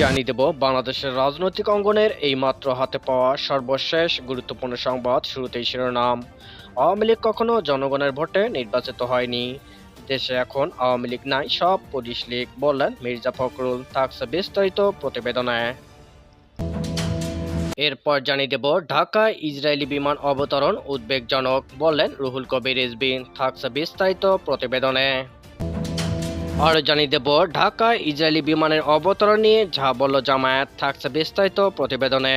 জানিয়ে দেব, বাংলাদেশের রাজনৈতিক অঙ্গনের এইমাত্র হাতে পাওয়া সর্বশেষ গুরুত্বপূর্ণ সংবাদ শুরুতেই শিরোনাম। আওয়ামী লীগ কখনো জনগণের ভোটে নির্বাচিত হয়নি। দেশে এখন আওয়ামী লীগ নাই, সব পুলিশ লীগ, বললেন মির্জা ফখরুল। থাকছে বিস্তারিত প্রতিবেদনে। এরপর জানিয়ে দেব ঢাকায় ইসরায়েলি বিমান অবতরণ উদ্বেগজনক বললেন রুহুল কবির রিজভি থাকছে বিস্তারিত প্রতিবেদনে। আরও জানিয়ে দেব ঢাকায় ইসরায়েলি বিমানের অবতরণ নিয়ে যা বলল জামায়াত। থাকছে বিস্তারিত প্রতিবেদনে।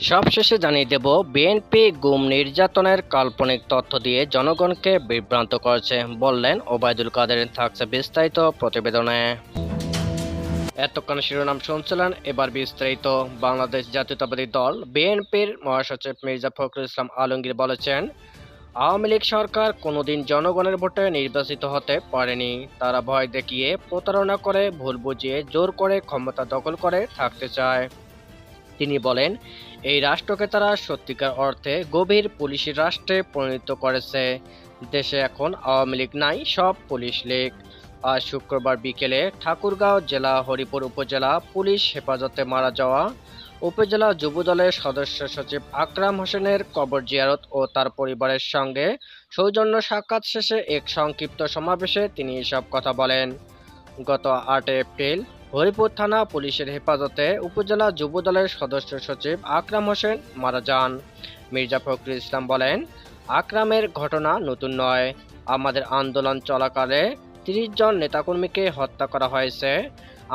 সবশেষে জানিয়ে দেব, বিএনপি গুম নির্যাতনের কাল্পনিক তথ্য দিয়ে জনগণকে বিভ্রান্ত করছে, বললেন ওবায়দুল কাদের। থাকছে বিস্তারিত প্রতিবেদনে। এতক্ষণ শিরোনাম শুনছিলেন এবার বিস্তারিত বাংলাদেশ জাতীয়তাবাদী দল, বিএনপির মহাসচিব মির্জা ফখরুল ইসলাম আলমগীর বলেছেন, আওয়ামী লীগ সরকার কোনোদিন জনগণের ভোটে নির্বাচিত হতে পারেনি। তারা ভয় দেখিয়ে প্রতারণা করে, ভুল বুঝিয়ে জোর করে ক্ষমতা দখল করে থাকতে চায়। তিনি বলেন, এই রাষ্ট্রকে তারা সত্যিকার অর্থে গভীর পুলিশি রাষ্ট্রে পরিণত করেছে। দেশে এখন আওয়ামী লীগ নাই, সব পুলিশ লীগ। আজ শুক্রবার বিকেলে ঠাকুরগাঁও জেলা হরিপুর উপজেলা পুলিশ হেফাজতে মারা যাওয়া উপজেলা যুবদলের সদস্য সচিব আকরাম হোসেনের কবর জিয়ারত ও তার পরিবারের সঙ্গে সৌজন্য সাক্ষাৎ শেষে এক সংক্ষিপ্ত সমাবেশে তিনি এসব কথা বলেন। গত আট এপ্রিল হরিপুর থানা পুলিশের হেফাজতে উপজেলা যুবদলের সদস্য সচিব আকরাম হোসেন মারা যান। মির্জা ফখরুল ইসলাম বলেন, আকরামের ঘটনা নতুন নয়। আমাদের আন্দোলন চলাকালে তিরিশ জন নেতাকর্মীকে হত্যা করা হয়েছে।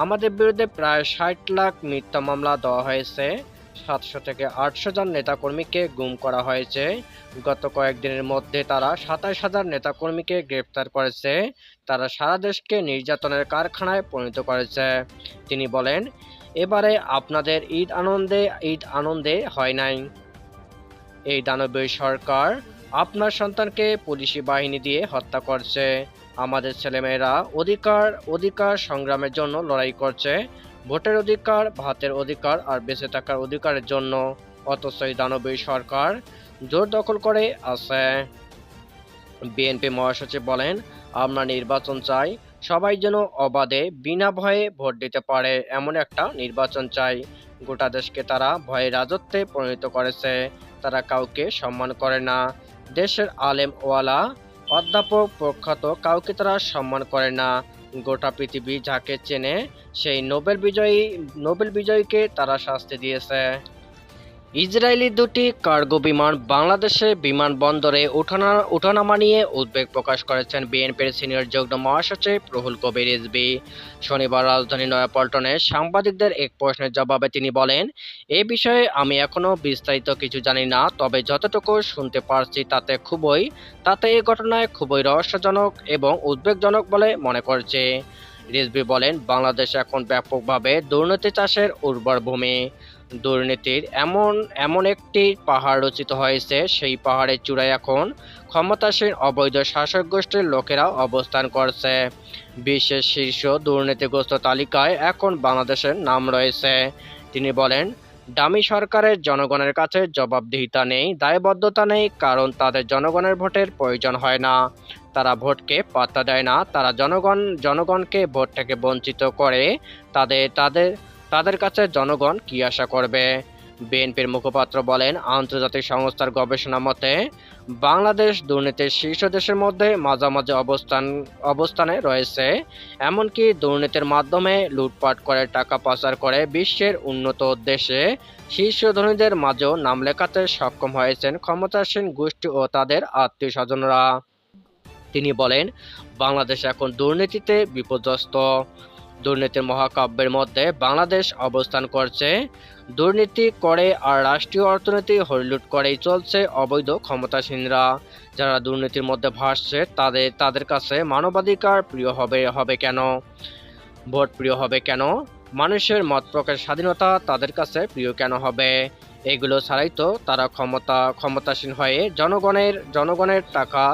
আমাদের বিরুদ্ধে প্রায় ষাট লাখ মিথ্যা মামলা দেওয়া হয়েছে। সাতশো থেকে আটশো জন নেতাকর্মীকে গুম করা হয়েছে। গত কয়েকদিনের মধ্যে তারা সাতাশ হাজার নেতাকর্মীকে গ্রেপ্তার করেছে। তারা সারা দেশকে নির্যাতনের কারখানায় পরিণত করেছে। তিনি বলেন, এবারে আপনাদের ঈদ আনন্দে ঈদ আনন্দে হয় নাই। এই দানবীয় সরকার আপনার সন্তানকে পুলিশি বাহিনী দিয়ে হত্যা করছে। আমাদের ছেলেমেয়েরা অধিকার অধিকার সংগ্রামের জন্য লড়াই করছে, ভোটের অধিকার, ভাতের অধিকার আর বেঁচে থাকার অধিকারের জন্য, অথচ এই দানবীয় সরকার জোর দখল করে আছে। বিএনপি মহাসচিব বলেন, আমরা নির্বাচন চাই, সবাই যেন অবাধে, বিনা ভয়ে ভোট দিতে পারে, এমন একটা নির্বাচন চাই। গোটা দেশকে তারা ভয়ে রাজত্বে পরিণত করেছে, তারা কাউকে সম্মান করে না। দেশের আলেম ওয়ালা অধ্যাপক প্রখ্যাত, কাউকে তারা সম্মান করে না। গোটা পৃথিবী যাকে চেনে, সেই নোবেল বিজয়ী নোবেল বিজয়ীকে তারা শাস্তি দিয়েছে। ইসরায়েলি দুটি কার্গো বিমান বাংলাদেশে বিমানবন্দরে ওঠানা ওঠানামা নিয়ে উদ্বেগ প্রকাশ করেছেন বিএনপির সিনিয়র যুগ্ম মহাসচিব রুহুল কবির রিজভী। শনিবার রাজধানী নয়াপল্টনে সাংবাদিকদের এক প্রশ্নের জবাবে তিনি বলেন, এ বিষয়ে আমি এখনও বিস্তারিত কিছু জানি না, তবে যতটুকু শুনতে পারছি তাতে খুবই, তাতে এই ঘটনায় খুবই রহস্যজনক এবং উদ্বেগজনক বলে মনে করছে। রিজভী বলেন, বাংলাদেশ এখন ব্যাপকভাবে দুর্নীতি চাষের উর্বর ভূমি। দুর্নীতির এমন এমন একটি পাহাড় রচিত হয়েছে, সেই পাহাড়ের চূড়ায় এখন ক্ষমতাসীন অবৈধ শাসক গোষ্ঠীর লোকেরা অবস্থান করছে। বিশ্বের শীর্ষ দুর্নীতিগ্রস্ত তালিকায় এখন বাংলাদেশের নাম রয়েছে। তিনি বলেন, দামি সরকারের জনগণের কাছে জবাবদিহিতা নেই, দায়বদ্ধতা নেই, কারণ তাদের জনগণের ভোটের প্রয়োজন হয় না। তারা ভোটকে পাত্তা দেয় না, তারা জনগণ, জনগণকে ভোট থেকে বঞ্চিত করে, তাদের তাদের তাদের কাছে জনগণ কি আশা করবে? বিএনপির মুখপাত্র বলেন, আন্তর্জাতিক সংস্থার গবেষণা মতে, বাংলাদেশ দুর্নীতির শীর্ষ দেশের মধ্যে মাঝামাঝি অবস্থান, অবস্থানে রয়েছে। এমনকি দুর্নীতির মাধ্যমে লুটপাট করে টাকা পাচার করে বিশ্বের উন্নত দেশে শীর্ষ ধনীদের মাঝেও নাম লেখাতে সক্ষম হয়েছেন ক্ষমতাসীন গোষ্ঠী ও তাদের আত্মীয় স্বজনরা তিনি বলেন, বাংলাদেশ এখন দুর্নীতিতে বিপর্যস্ত। দুর্নীতির মহাকাব্যের মধ্যে বাংলাদেশ অবস্থান করছে। দুর্নীতি করে আর রাষ্ট্রীয় অর্থনীতি হরিলুট করেই চলছে অবৈধ ক্ষমতাসীনরা। যারা দুর্নীতির মধ্যে ভাসছে, তাদের তাদের কাছে মানবাধিকার প্রিয় হবে হবে কেন? ভোট প্রিয় হবে কেন? মানুষের মত প্রকাশ স্বাধীনতা তাদের কাছে প্রিয় কেন হবে? এগুলো ছাড়াই তো তারা ক্ষমতা, ক্ষমতাসীন হয়ে জনগণের জনগণের টাকা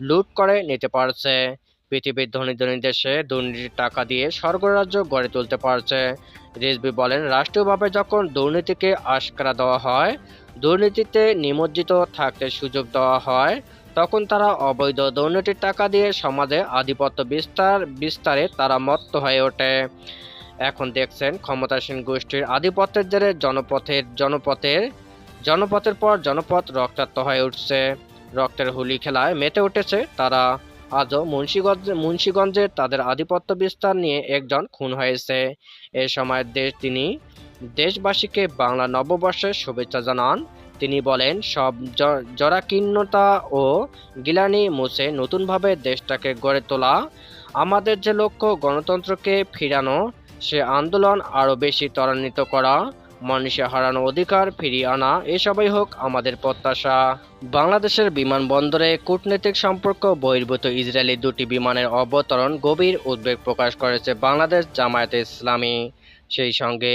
লুট করে নিতে পারছে। পৃথিবীর ধনী ধনী দেশে দুর্নীতির টাকা দিয়ে স্বর্গরাজ্য গড়ে তুলতে পারছে। রিজভি বলেন, রাষ্ট্রীয়ভাবে যখন দুর্নীতিকে আশকারা দেওয়া হয়, দুর্নীতিতে নিমজ্জিত থাকতে সুযোগ দেওয়া হয়, তখন তারা অবৈধ দুর্নীতির টাকা দিয়ে সমাজে আধিপত্য বিস্তার, বিস্তারে তারা মত্ত হয়ে ওঠে। এখন দেখছেন, ক্ষমতাসীন গোষ্ঠীর আধিপত্যের জেরে জনপথের জনপথের জনপথের পর জনপথ রক্তাক্ত হয়ে উঠছে। রক্তের হোলি খেলায় মেতে উঠেছে তারা। আজও মুন্সিগঞ্জে মুন্সিগঞ্জে তাদের আধিপত্য বিস্তার নিয়ে একজন খুন হয়েছে। এ সময় দেশ তিনি দেশবাসীকে বাংলা নববর্ষের শুভেচ্ছা জানান। তিনি বলেন, সব জরাকীর্ণতা ও গিলানি মুছে নতুনভাবে দেশটাকে গড়ে তোলা, আমাদের যে লক্ষ্য গণতন্ত্রকে ফিরানো, সে আন্দোলন আরও বেশি ত্বরান্বিত করা মানুষের হারানো অধিকার ফিরিয়ে আনা, এসবই হোক আমাদের প্রত্যাশা। বাংলাদেশের বিমানবন্দরে কূটনৈতিক সম্পর্ক বহির্ভূত ইসরায়েলি দুটি বিমানের অবতরণ গভীর উদ্বেগ প্রকাশ করেছে বাংলাদেশ জামায়াতে ইসলামী। সেই সঙ্গে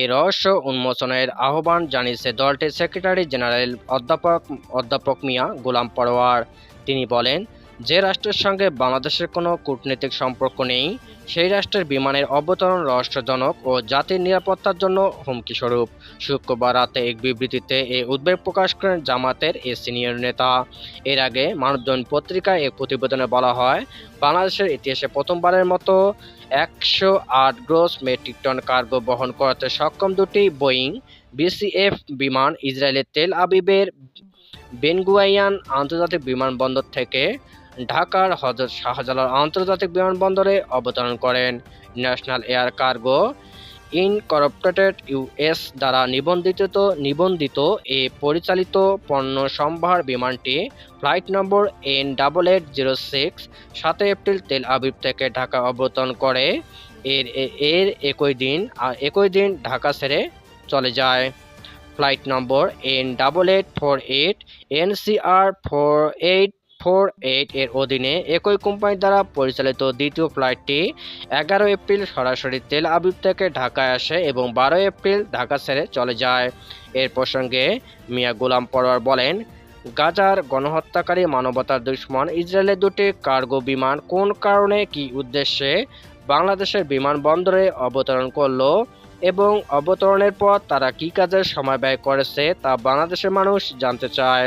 এ রহস্য উন্মোচনের আহ্বান জানিয়েছে দলটির সেক্রেটারি জেনারেল অধ্যাপক অধ্যাপক মিয়া গোলাম পরোয়ার। তিনি বলেন যে রাষ্ট্রের সঙ্গে বাংলাদেশের কোনো কূটনৈতিক সম্পর্ক নেই, সেই রাষ্ট্রের বিমানের অবতরণ রহস্যজনক ও জাতির নিরাপত্তার জন্য হুমকি স্বরূপ। শুক্রবার রাতে এক বিবৃতিতে এই উদ্বেগ প্রকাশ করেন জামাতের এ সিনিয়র নেতা। এর আগে মানবজন পত্রিকায় এক প্রতিবেদনে বলা হয়, বাংলাদেশের ইতিহাসে প্রথমবারের মতো একশো আট গ্রোস মেট্রিক টন কার্গো বহন করতে সক্ষম দুটি বোয়িং বিসিএফ বিমান ইসরায়েলের তেল আবিবের বেনগুয়াইয়ান আন্তর্জাতিক বিমানবন্দর থেকে ঢাকার হজরত শাহজালাল আন্তর্জাতিক বিমানবন্দরে অবতরণ করেন। National air cargo incorporated US দ্বারা নিবন্ধিত নিবন্ধিত এ পরিচালিত পণ্য সম্ভার বিমানটি flight number N double eight zero six সাতই এপ্রিল তেল আবিব থেকে ঢাকা অবতরণ করে। এর এর একই দিন একই দিন ঢাকা ছেড়ে চলে যায়। Flight number N double eight four eight NCR four eight four eight এর অধীনে একই কোম্পানি দ্বারা পরিচালিত দ্বিতীয় ফ্লাইটটি এগারো এপ্রিল সরাসরি তেল আবিব থেকে ঢাকায় আসে এবং বারো এপ্রিল ঢাকা ছেড়ে চলে যায়। এর প্রসঙ্গে মিয়া গোলাম পরোয়ার বলেন, গাজার গণহত্যাকারী মানবতার দুশ্মন ইসরায়েলের দুটি কার্গো বিমান কোন কারণে কী উদ্দেশ্যে বাংলাদেশের বিমানবন্দরে অবতরণ করল এবং অবতরণের পর তারা কী কাজের সময় ব্যয় করেছে তা বাংলাদেশের মানুষ জানতে চায়।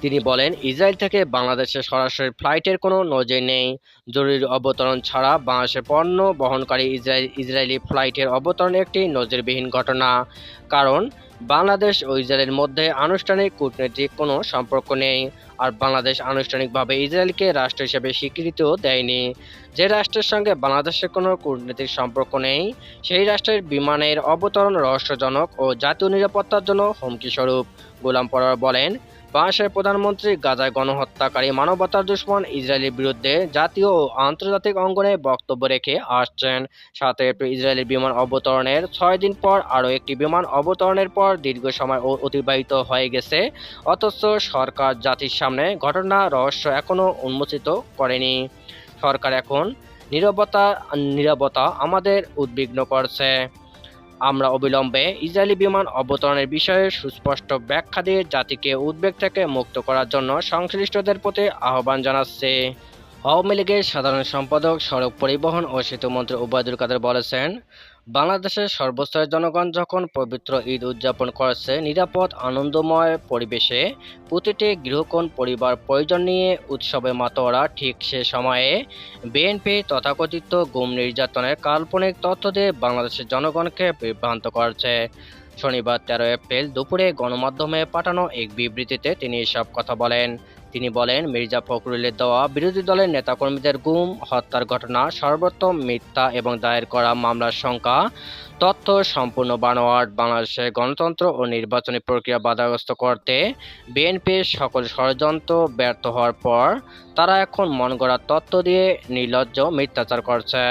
তিনি বলেন, ইসরায়েল থেকে বাংলাদেশে সরাসরি ফ্লাইটের কোনো নজির নেই। জরুরি অবতরণ ছাড়া বাংলাদেশের পণ্য বহনকারী ইসরায়েল, ইসরায়েলি ফ্লাইটের অবতরণ একটি নজিরবিহীন ঘটনা। কারণ, বাংলাদেশ ও ইসরায়েলের মধ্যে আনুষ্ঠানিক কূটনৈতিক কোনো সম্পর্ক নেই। আর বাংলাদেশ আনুষ্ঠানিকভাবে ইসরায়েলকে রাষ্ট্র হিসেবে স্বীকৃতিও দেয়নি। যে রাষ্ট্রের সঙ্গে বাংলাদেশের কোনো কূটনৈতিক সম্পর্ক নেই, সেই রাষ্ট্রের বিমানের অবতরণ রহস্যজনক ও জাতীয় নিরাপত্তার জন্য হুমকি স্বরূপ গোলাম পরোয়ার বলেন বাংলাদেশের প্রধানমন্ত্রী গাজায় গণহত্যাকারী মানবতার দুশ্মন ইসরায়েলের বিরুদ্ধে জাতীয় ও আন্তর্জাতিক অঙ্গনে বক্তব্য রেখে আসছেন। সাথে এপ্রিল ইসরায়েলের বিমান অবতরণের ছয় দিন পর আরও একটি বিমান অবতরণের পর দীর্ঘ সময় অতিবাহিত হয়ে গেছে। অথচ সরকার জাতির সামনে ঘটনা রহস্য এখনও উন্মোচিত করেনি। সরকার এখন নীরবতা নীরবতা আমাদের উদ্বিগ্ন করছে। আমরা অবিলম্বে ইসরায়েলি বিমান অবতরণের বিষয়ে সুস্পষ্ট ব্যাখ্যা দিয়ে জাতিকে উদ্বেগ থেকে মুক্ত করার জন্য সংশ্লিষ্টদের প্রতি আহ্বান জানাচ্ছে। আওয়ামী লীগের সাধারণ সম্পাদক সড়ক পরিবহন ও সেতুমন্ত্রী ওবায়দুল কাদের বলেছেন বাংলাদেশের সর্বস্তরের জনগণ যখন পবিত্র ঈদ উদযাপন করছে, নিরাপদ, আনন্দময় পরিবেশে প্রতিটি গৃহকোণ পরিবার প্রয়োজন নিয়ে উৎসবে মাতোয়ারা ঠিক সে সময়ে বিএনপি তথাকথিত গুম নির্যাতনের কাল্পনিক তথ্য দিয়ে বাংলাদেশের জনগণকে বিভ্রান্ত করছে। শনিবার তেরো এপ্রিল দুপুরে গণমাধ্যমে পাঠানো এক বিবৃতিতে তিনি এসব কথা বলেন। তিনি বলেন, মির্জা ফখরুলের দেওয়া বিরোধী দলের নেতাকর্মীদের গুম, হত্যার ঘটনা, সর্বোত্তম মিথ্যা এবং দায়ের করা মামলার সংখ্যা, তথ্য সম্পূর্ণ বানোয়াট বাংলাদেশের গণতন্ত্র ও নির্বাচনী প্রক্রিয়া বাধাগ্রস্ত করতে বিএনপির সকল ষড়যন্ত্র ব্যর্থ হওয়ার পর তারা এখন মন গড়া তত্ত্ব দিয়ে নির্লজ্জ মিথ্যাচার করছে।